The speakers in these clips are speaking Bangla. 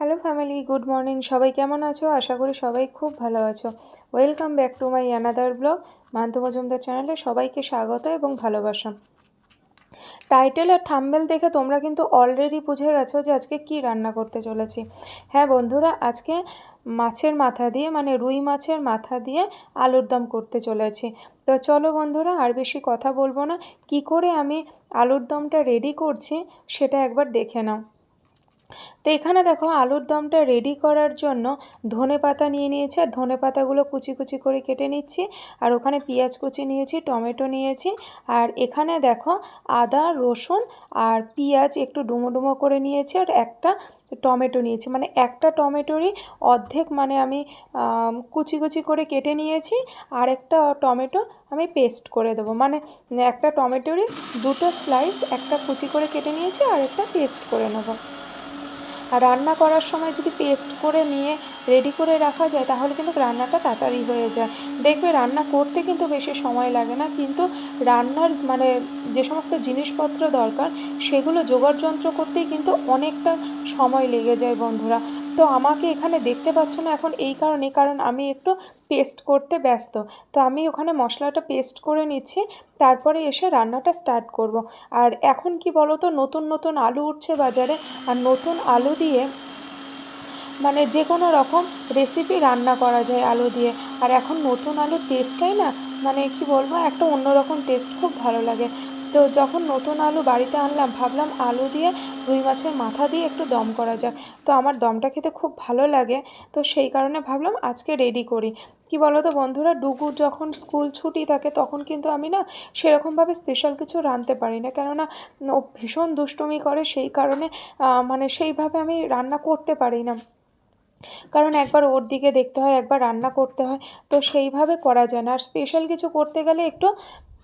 হ্যালো ফ্যামিলি গুড মর্নিং সবাই কেমন আছো? আশা করি সবাই খুব ভালো আছো। Welcome back to my another blog Mantu Majumdar চ্যানেলে সবাইকে স্বাগত এবং ভালোবাসা। টাইটেল আর থাম্বেল দেখে তোমরা কিন্তু অলরেডি বুঝে গেছো যে আজকে কি রান্না করতে চলেছি। হ্যাঁ বন্ধুরা, আজকে মাছের মাথা দিয়ে মানে রুই মাছের মাথা দিয়ে আলুর দম করতে চলেছি। তো চলো বন্ধুরা, আর বেশি কথা বলব না। কি করে আমি আলুর দমটা রেডি করছি, সেটা একবার দেখে নাও। তো এখানে দেখো আলুর দমটা রেডি করার জন্য ধনে পাতা নিয়ে নিয়েছি আর ধনে পাতাগুলো কুচি কুচি করে কেটে নিচ্ছি। আর ওখানে পেঁয়াজ কুচি নিয়েছি, টমেটো নিয়েছি। আর এখানে দেখো আদা, রসুন আর পেঁয়াজ একটু ডুমো ডুমো করে নিয়েছি আর একটা টমেটো নিয়েছি। মানে একটা টমেটোরই অর্ধেক মানে আমি কুচি কুচি করে কেটে নিয়েছি। আর একটা টমেটো আমি পেস্ট করে দেবো। মানে একটা টমেটোরই দুটো স্লাইস একটা কুচি করে কেটে নিয়েছি আর একটা পেস্ট করে নেব। আর রান্না করার সময় যদি পেস্ট করে নিয়ে রেডি করে রাখা যায়, তাহলে কিন্তু রান্নাটা তাড়াতাড়ি হয়ে যায়। দেখবে রান্না করতে কিন্তু বেশি সময় লাগে না, কিন্তু রান্নার মানে যে সমস্ত জিনিসপত্র দরকার, সেগুলো জোগাড় যন্ত্র করতেই কিন্তু অনেকটা সময় লেগে যায় বন্ধুরা। তো আমাকে এখানে দেখতে পাচ্ছ না এখন এই কারণে, কারণ আমি একটু পেস্ট করতে ব্যস্ত। তো আমি ওখানে মশলাটা পেস্ট করে নিচ্ছি, তারপরে এসে রান্নাটা স্টার্ট করব। আর এখন কি বলো তো নতুন নতুন আলু উঠছে বাজারে, আর নতুন আলু দিয়ে মানে যে কোনো রকম রেসিপি রান্না করা যায় আলু দিয়ে। আর এখন নতুন আলুর টেস্টটাই না মানে কি বলব, একটা অন্যরকম টেস্ট খুব ভালো লাগে। তো যখন নতুন আলু বাড়িতে আনলাম, ভাবলাম আলু দিয়ে রুই মাছের মাথা দিয়ে একটু দম করা যাক। তো আমার দমটা খেতে খুব ভালো লাগে। তো সেই কারণে ভাবলাম আজকে রেডি করি। কি বলো তো বন্ধুরা, ডুগু যখন স্কুল ছুটি থাকে তখন কিন্তু আমি না সেরকমভাবে স্পেশাল কিছু রাঁধতে পারি না। কেননা, ও ভীষণ দুষ্টুমি করে সেই কারণে মানে সেইভাবে আমি রান্না করতে পারি না। কারণ একবার ওর দিকে দেখতে হয়, একবার রান্না করতে হয়। তো সেইভাবে করা যায় না। আর স্পেশাল কিছু করতে গেলে একটু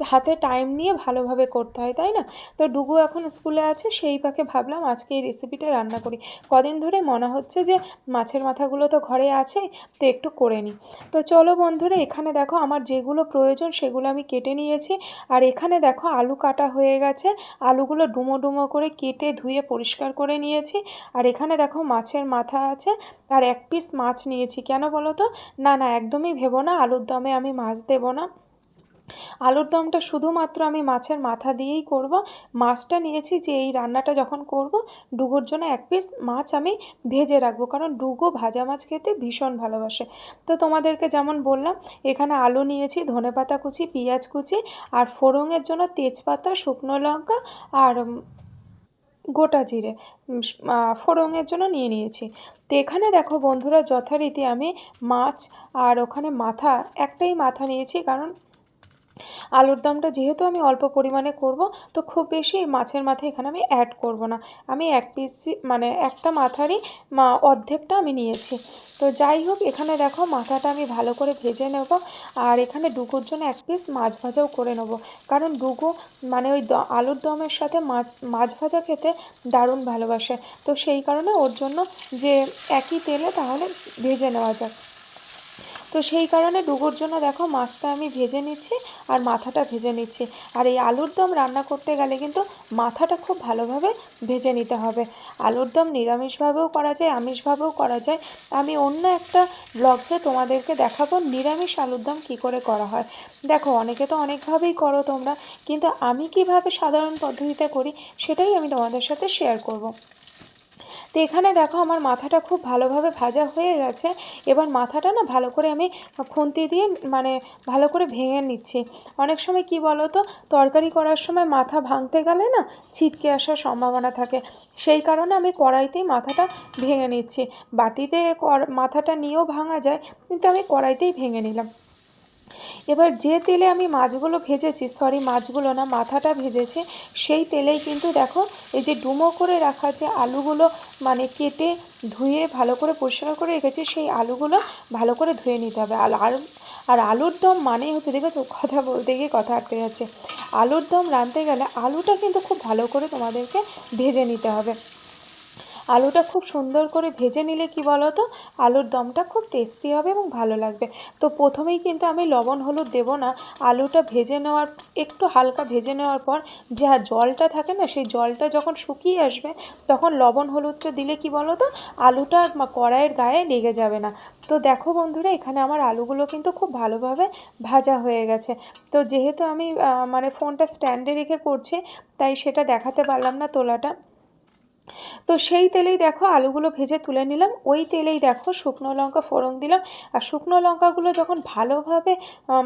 হাতে টাইম নিয়ে ভালোভাবে করতে হয়, তাই না? তো ডুগু এখন স্কুলে আছে, সেই পাকে ভাবলাম আজকে এই রেসিপিটা রান্না করি। কদিন ধরে মনে হচ্ছে যে মাছের মাথাগুলো তো ঘরে আছে, তো একটু করে নিই। তো চলো বন্ধুরা, এখানে দেখো আমার যেগুলো প্রয়োজন সেগুলো আমি কেটে নিয়েছি। আর এখানে দেখো আলু কাটা হয়ে গেছে, আলুগুলো ডুমো ডুমো করে কেটে ধুয়ে পরিষ্কার করে নিয়েছি। আর এখানে দেখো মাছের মাথা আছে, আর এক পিস মাছ নিয়েছি। কেন বলো তো? না না, একদমই ভেবো না, আলুর দমে আমি মাছ দেবো না। আলুর দমটা শুধুমাত্র আমি মাছের মাথা দিয়েই করব। মাছটা নিয়েছি যে এই রান্নাটা যখন করব ডুগোর জন্য এক পিস মাছ আমি ভেজে রাখব। কারণ ডুগো ভাজা মাছ খেতে ভীষণ ভালোবাসে। তো তোমাদেরকে যেমন বললাম, এখানে আলু নিয়েছি, ধনে পাতা কুচি, পেঁয়াজ কুচি আর ফোড়নের জন্য তেজপাতা, শুকনো লঙ্কা আর গোটা জিরে ফোড়নের জন্য নিয়ে নিয়েছি। তো এখানে দেখো বন্ধুরা, যথারীতি আমি মাছ আর ওখানে মাথা, একটাই মাথা নিয়েছি। কারণ আলুর দমটা যেহেতু আমি অল্প পরিমাণে করব, তো খুব বেশি মাছের মাথা এখানে আমি অ্যাড করব না। আমি এক পিস মানে একটা মাথারই মা, অর্ধেকটা আমি নিয়েছি। তো যাই হোক, এখানে দেখো মাথাটা আমি ভালো করে ভেজে নেব আর এখানে ডুগুর জন্য এক পিস মাছ ভাজাও করে নেব। কারণ ডুগু মানে ওই আলুর দমের সাথে মাছ মাছ ভাজা খেতে দারুণ ভালোবাসে। তো সেই কারণে ওর জন্য যে একই তেলে তাহলে ভেজে নেওয়া যাক। তো সেই কারণে ডুবোর জন্য দেখো মাছটা আমি ভেজে নিচ্ছি আর মাথাটা ভেজে নিচ্ছি। আর এই আলুর দম রান্না করতে গেলে কিন্তু মাথাটা খুব ভালোভাবে ভেজে নিতে হবে। আলুর দম নিরামিষভাবেও করা যায়, আমিষভাবেও করা যায়। আমি অন্য একটা ব্লগসে তোমাদেরকে দেখাবো নিরামিষ আলুর দম কী করে করা হয়। দেখো, অনেকে তো অনেকভাবেই করো তোমরা, কিন্তু আমি কীভাবে সাধারণ পদ্ধতিতে করি সেটাই আমি তোমাদের সাথে শেয়ার করব। তো এখানে দেখো আমার মাথাটা খুব ভালোভাবে ভাজা হয়ে গেছে। এবার মাথাটা না ভালো করে আমি খুন্তি দিয়ে মানে ভালো করে ভেঙে নিচ্ছি। অনেক সময় কি বলো তো তরকারি করার সময় মাথা ভাঙতে গেলে না ছিটকে আসার সম্ভাবনা থাকে। সেই কারণে আমি কড়াইতেই মাথাটা ভেঙে নিচ্ছি। বাটিতে মাথাটা নিয়েও ভাঙা যায়, কিন্তু আমি কড়াইতেই ভেঙে নিলাম। এবার যে তেলে আমি মাছগুলো ভেজেছি সরি মাছগুলো না, মাথাটা ভেজেছি, সেই তেলেই কিন্তু দেখো, এই যে ডুমো করে রাখা যে আলুগুলো মানে কেটে ধুয়ে ভালো করে পরিষ্কার করে রেখেছি, সেই আলুগুলো ভালো করে ধুয়ে নিতে হবে। আর আর আলুর দম মানেই হচ্ছে, দেখেছ কথা বলতে গিয়ে কথা আটকে যাচ্ছে। আলুর দম রাঁধতে গেলে আলুটা কিন্তু খুব ভালো করে তোমাদেরকে ভেজে নিতে হবে। আলুটা খুব সুন্দর করে ভেজে নিলে কি বলো তো আলুর দমটা খুব টেস্টি হবে এবং ভালো লাগবে। তো প্রথমেই কিন্তু আমি লবণ হলুদ দেবো না। আলুটা ভেজে নেওয়ার, একটু হালকা ভেজে নেওয়ার পর যা জলটা থাকে না, সেই জলটা যখন শুকিয়ে আসবে, তখন লবণ হলুদটা দিলে কি বলো তো আলুটা কড়াইয়ের গায়ে লেগে যাবে না। তো দেখো বন্ধুরা, এখানে আমার আলুগুলো কিন্তু খুব ভালোভাবে ভাজা হয়ে গেছে। তো যেহেতু আমি মানে ফোনটা স্ট্যান্ডে রেখে করছি, তাই সেটা দেখাতে পারলাম না তোলাটা। তো সেই তেলেই দেখো আলুগুলো ভেজে তুলে নিলাম। ওই তেলেই দেখো শুকনো লঙ্কা ফোড়ন দিলাম। আর শুকনো লঙ্কাগুলো যখন ভালোভাবে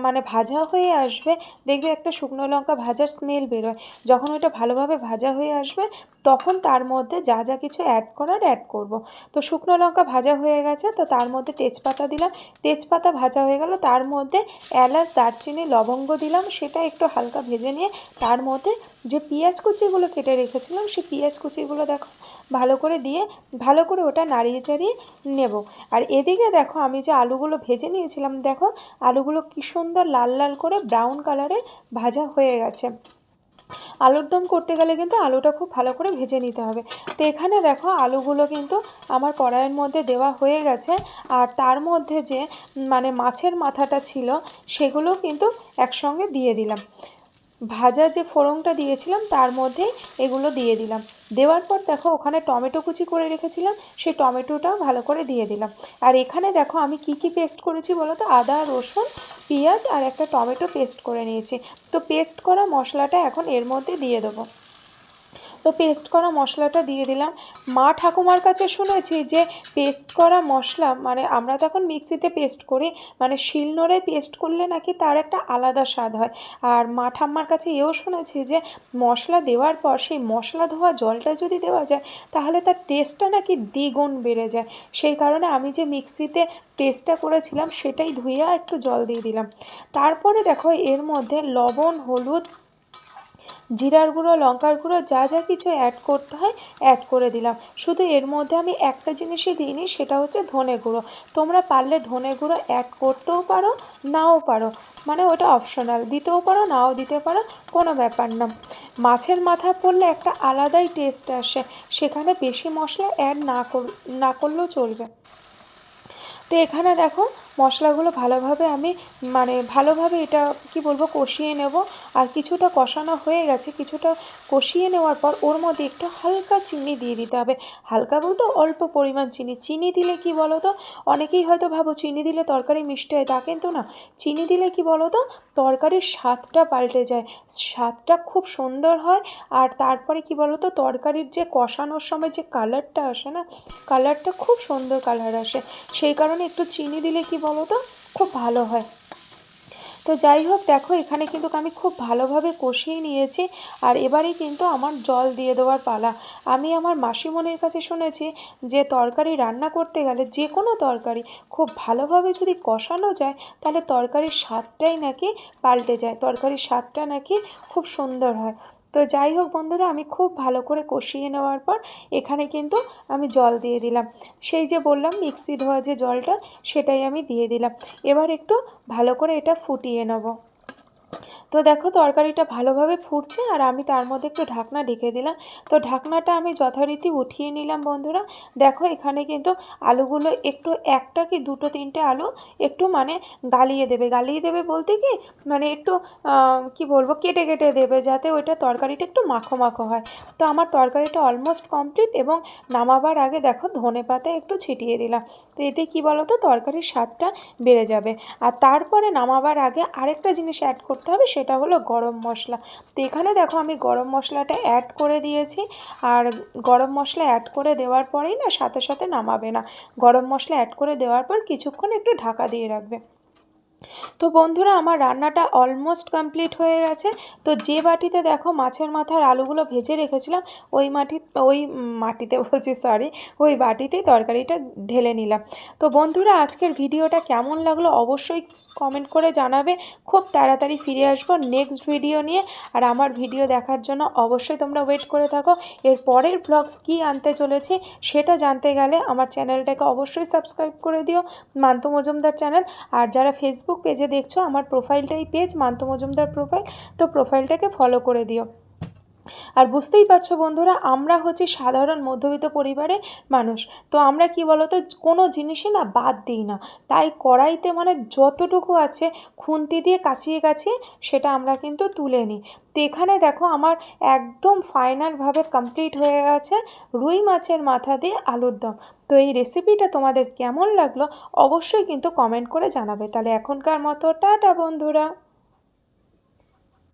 মানে ভাজা হয়ে আসবে, দেখবে একটা শুকনো লঙ্কা ভাজার স্মেল বেরোয়। যখন ওটা ভালোভাবে ভাজা হয়ে আসবে তখন তার মধ্যে যা যা কিছু অ্যাড করার অ্যাড করব। তো শুকনো লঙ্কা ভাজা হয়ে গেছে, তো তার মধ্যে তেজপাতা দিলাম। তেজপাতা ভাজা হয়ে গেল, তার মধ্যে এলাচ, দারচিনি, লবঙ্গ দিলাম, সেটা একটু হালকা ভেজে নিয়ে তার মধ্যে যে পেঁয়াজ কুচিগুলো কেটে রেখেছিলাম, সেই পেঁয়াজ কুচিগুলো দেখো ভালো করে দিয়ে, ভালো করে ওটা নাড়িয়ে চাড়িয়ে নেব। আর এদিকে দেখো আমি যে আলুগুলো ভেজে নিয়েছিলাম, দেখো আলুগুলো কি সুন্দর লাল লাল করে ব্রাউন কালারের ভাজা হয়ে গেছে। আলুর দম করতে গেলে কিন্তু আলুটা খুব ভালো করে ভেজে নিতে হবে। তো এখানে দেখো আলুগুলো কিন্তু আমার কড়াইয়ের মধ্যে দেওয়া হয়ে গেছে। আর তার মধ্যে যে মানে মাছের মাথাটা ছিল, সেগুলো কিন্তু একসঙ্গে দিয়ে দিলাম। ভাজা যে ফোড়নটা দিয়েছিলাম, তার মধ্যে এগুলো দিয়ে দিলাম। দেওয়ার পর দেখো ওখানে টমেটো কুচি করে রেখেছিলাম, সেই টমেটোটাও ভালো করে দিয়ে দিলাম। আর এখানে দেখো আমি কি কি পেস্ট করেছি বলো তো? আদা, রসুন, পেঁয়াজ আর একটা টমেটো পেস্ট করে নিয়েছি। তো পেস্ট করা মশলাটা এখন এর মধ্যে দিয়ে দেবো। তো পেস্ট করা মশলাটা দিয়ে দিলাম। মা ঠাকুমার কাছে শুনেছি যে পেস্ট করা মশলা মানে আমরা তো এখন মিক্সিতে পেস্ট করি মানে শিলনোড়ায় পেস্ট করলে নাকি তার একটা আলাদা স্বাদ হয়। আর মা ঠাম্মার কাছে এও শুনেছি যে মশলা দেওয়ার পর সেই মশলা ধোয়া জলটা যদি দেওয়া যায়, তাহলে তার টেস্টটা নাকি দ্বিগুণ বেড়ে যায়। সেই কারণে আমি যে মিক্সিতে পেস্টটা করেছিলাম, সেটাই ধুইয়া একটু জল দিয়ে দিলাম। তারপরে দেখো এর মধ্যে লবণ, হলুদ জিরার গুঁড়ো, লঙ্কার গুঁড়ো, যা যা কিছু অ্যাড করতে হয় অ্যাড করে দিলাম। শুধু এর মধ্যে আমি একটা জিনিসই দিইনি, সেটা হচ্ছে ধনে গুঁড়ো। তোমরা পারলে ধনে গুঁড়ো অ্যাড করতেও পারো, নাও পারো। মানে ওটা অপশনাল দিতেও পারো, নাও দিতে পারো, কোনো ব্যাপার না। মাছের মাথা পড়লে একটা আলাদাই টেস্ট আসে। সেখানে বেশি মশলা অ্যাড না কর, না করলেও চলবে। তো এখানে দেখো মশলাগুলো ভালোভাবে আমি মানে ভালোভাবে এটা, কি বলব, কষিয়ে নেব। আর কিছুটা কষানো হয়ে গেছে, কিছুটা কষিয়ে নেওয়ার পর ওর মধ্যে একটু হালকা চিনি দিয়ে দিতে হবে। হালকা বলতে অল্প পরিমাণ চিনি। চিনি দিলে কি বলো তো অনেকেই হয়তো ভাবো চিনি দিলে তরকারি মিষ্টি হয়, তা কিন্তু না। চিনি দিলে কি বলো তো তরকারির স্বাদটা পাল্টে যায়। স্বাদটা খুব সুন্দর হয়। আর তারপরে কি বলো তো তরকারির যে কষানোর সময় যে কালারটা আসে না কালারটা খুব সুন্দর কালার আসে। সেই কারণে একটু চিনি দিলে কি বলো তো খুব ভালো হয়। তো যাই হোক, দেখো, এখানে কিন্তু আমি খুব ভালোভাবে কষিয়ে নিয়েছি আর এবারেই কিন্তু আমার জল দিয়ে দেওয়ার পালা। আমি আমার মাসিমণির কাছে শুনেছি যে, তরকারি রান্না করতে গেলে যে কোনো তরকারি খুব ভালোভাবে যদি কষানো যায়, তাহলে তরকারির স্বাদটাই নাকি পাল্টে যায়। তরকারির স্বাদটা নাকি খুব সুন্দর হয়। তো যাই হোক বন্ধুরা, আমি খুব ভালো করে কষিয়ে নেওয়ার পর এখানে কিন্তু আমি জল দিয়ে দিলাম। সেই যে বললাম, মিক্সি ধোয়া যে জলটা, সেটাই আমি দিয়ে দিলাম। এবার একটু ভালো করে এটা ফুটিয়ে নেব। তো দেখো তরকারিটা ভালোভাবে ফুটছে আর আমি তার মধ্যে একটু ঢাকনা ঢেকে দিলাম। তো ঢাকনাটা আমি যথারীতি উঠিয়ে নিলাম বন্ধুরা। দেখো এখানে কিন্তু আলুগুলো একটু একটা কি দুটো তিনটে আলু একটু মানে গালিয়ে দেবে। গালিয়ে দেবে বলতে কি মানে একটু কি বলব, কেটে কেটে দেবে যাতে ওইটা তরকারিটা একটু মাখো মাখো হয়। তো আমার তরকারিটা অলমোস্ট কমপ্লিট এবং নামাবার আগে দেখো ধনে পাতা একটু ছিটিয়ে দিলাম। তো এতে কি বলো তো তরকারির স্বাদটা বেড়ে যাবে। আর তারপরে নামাবার আগে আরেকটা জিনিস অ্যাড করতে হবে, সেটা হলো গরম মশলা। তো এখানে দেখো আমি গরম মশলাটা অ্যাড করে দিয়েছি, আর গরম মশলা অ্যাড করে দেওয়ার পরেই না সাথে সাথে নামাবে না। গরম মশলা অ্যাড করে দেওয়ার পর কিছুক্ষণ একটু ঢাকা দিয়ে রাখবে। তো বন্ধুরা, আমার রান্নাটা অলমোস্ট কমপ্লিট হয়ে গেছে। তো যে বাটিতে দেখো মাছের মাথার আলুগুলো ভেজে রেখেছিলাম, ওই মাটি, ওই মাটিতে বলছি সরি ওই বাটিতেই তরকারিটা ঢেলে নিলাম। তো বন্ধুরা, আজকের ভিডিওটা কেমন লাগল অবশ্যই কমেন্ট করে জানাবে। খুব তাড়াতাড়ি ফিরে আসব নেক্সট ভিডিও নিয়ে। আর আমার ভিডিও দেখার জন্য অবশ্যই তোমরা ওয়েট করে থাকো। এর পরের ব্লগস কী আনতে চলেছি, সেটা জানতে গেলে আমার চ্যানেলটাকে অবশ্যই সাবস্ক্রাইব করে দিও মান্ত মজুমদার চ্যানেল আর যারা ফেসবুক পেজে দেখছ আমার প্রোফাইলটাই পেজ মান্ত মজুমদার প্রোফাইল তো প্রোফাইলটাকে ফলো করে দিও। আর বুঝতেই পারছ বন্ধুরা, আমরা হচ্ছি সাধারণ মধ্যবিত্ত পরিবারের মানুষ। তো আমরা কি বলো তো কোনো জিনিসই না বাদ দিই না। তাই কড়াইতে মানে যতটুকু আছে খুন্তি দিয়ে কাচিয়ে কাচিয়ে সেটা আমরা কিন্তু তুলে নিই। তো এখানে দেখো আমার একদম ফাইনালভাবে কমপ্লিট হয়ে গেছে রুই মাছের মাথা দিয়ে আলুর দম। তো এই রেসিপিটা তোমাদের কেমন লাগল অবশ্যই কিন্তু কমেন্ট করে জানাবে। তাহলে এখনকার মতো টাটা বন্ধুরা।